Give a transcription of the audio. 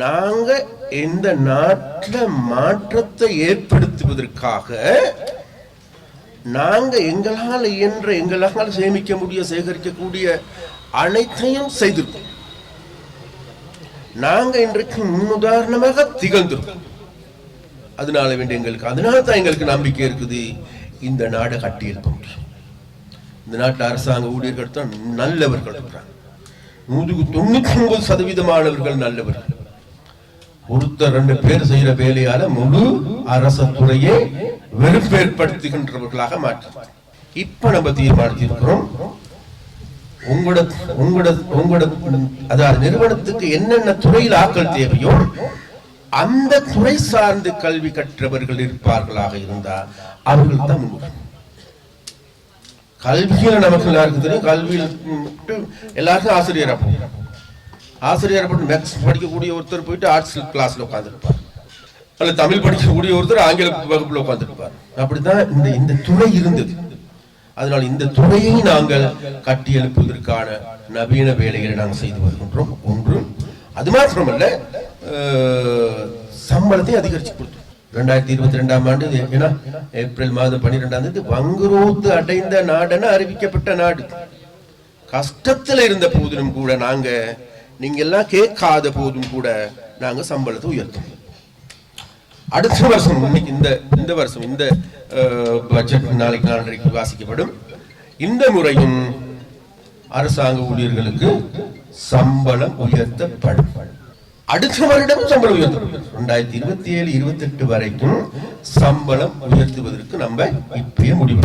நாங்க இந்த நாட்டில் மாற்றத்தை ஏற்படுத்துவதற்காக நாங்க எங்களால் இயன்ற எங்களால் சேமிக்க முடிய சேகரிக்கக்கூடிய அனைத்தையும் செய்திருக்கோம். நாங்க இன்றைக்கு முன்னுதாரணமாக திகழ்ந்திருக்கோம். அதனால வேண்டிய எங்களுக்கு அதனால தான் எங்களுக்கு நம்பிக்கை இருக்குது. இந்த நாடை கட்டி முடியும். இந்த நாட்டில் அரசாங்க ஊழியர்கள் தான் நல்லவர்கள் இருக்கிறாங்க நூற்றுக்கு தொண்ணூத்தி ஒன்பது சதவீதமானவர்கள் நல்லவர்கள். ஒருத்தர் ரெண்டு பேர் செய்யற வேலையால முழு அரச துறையை வெறுப்பேற்படுத்துகின்றவர்களாக மாற்ற இப்ப நம்ம தீர்மானித்திருக்கிறோம் உங்களோட உங்களோட உங்களோட அதாவது நிறுவனத்துக்கு என்னென்ன துறையில் ஆக்கள் தேவையோ அந்த துறை சார்ந்து கல்வி கற்றவர்கள் இருப்பார்களாக இருந்தால் அவர்கள் தான் முன்னுரிமை. நமக்கு எல்லாருக்கும் தெரியும் கல்வியில் மட்டும் எல்லாருக்கும் ஆசிரியராக போகும் ஆசிரியர் போட்டு மேக்ஸ் படிக்கக்கூடிய ஒருத்தர் போயிட்டு ஆர்ட்ஸ் கிளாஸ்ல உட்காந்துருப்பார் அல்ல தமிழ் படிக்கக்கூடிய ஒருத்தர் ஆங்கில வகுப்புல உட்காந்துருப்பார் அப்படித்தான் இந்த இந்த துறை இருந்தது. அதனால் இந்த துறையை நாங்கள் கட்டி எழுப்புவதற்கான நவீன வேலைகளை நாங்கள் செய்து வருகின்றோம். ஒன்று அது மாத்திரமல்ல சம்பளத்தை அதிகரிச்சு கொடுத்தோம். ரெண்டாயிரத்தி இருபத்தி ரெண்டாம் ஆண்டு ஏன்னா ஏப்ரல் மாதம் பன்னிரெண்டாம் தேதி வங்குரோத்து அடைந்த நாடென அறிவிக்கப்பட்ட நாடு. கஷ்டத்தில் இருந்த போதிலும் கூட நாங்கள் நீங்க எல்லாம் கேட்காத போதும் கூட நாங்க சம்பளத்தை உயர்த்தோம் அடுத்த வருஷம் இன்னைக்கு இந்த இந்த வருஷம் இந்த பட்ஜெட் நாளைக்கு நாளைக்கு வாசிக்கப்படும். இந்த முறையும் அரசாங்க ஊழியர்களுக்கு சம்பளம் உயர்த்தப்படும். அடுத்த வருடம் சம்பளம் உயர்த்தப்படும். ரெண்டாயிரத்தி இருபத்தி ஏழு இருபத்தி எட்டு வரைக்கும் சம்பளம் உயர்த்துவதற்கு நம்ம இப்பயே முடிவு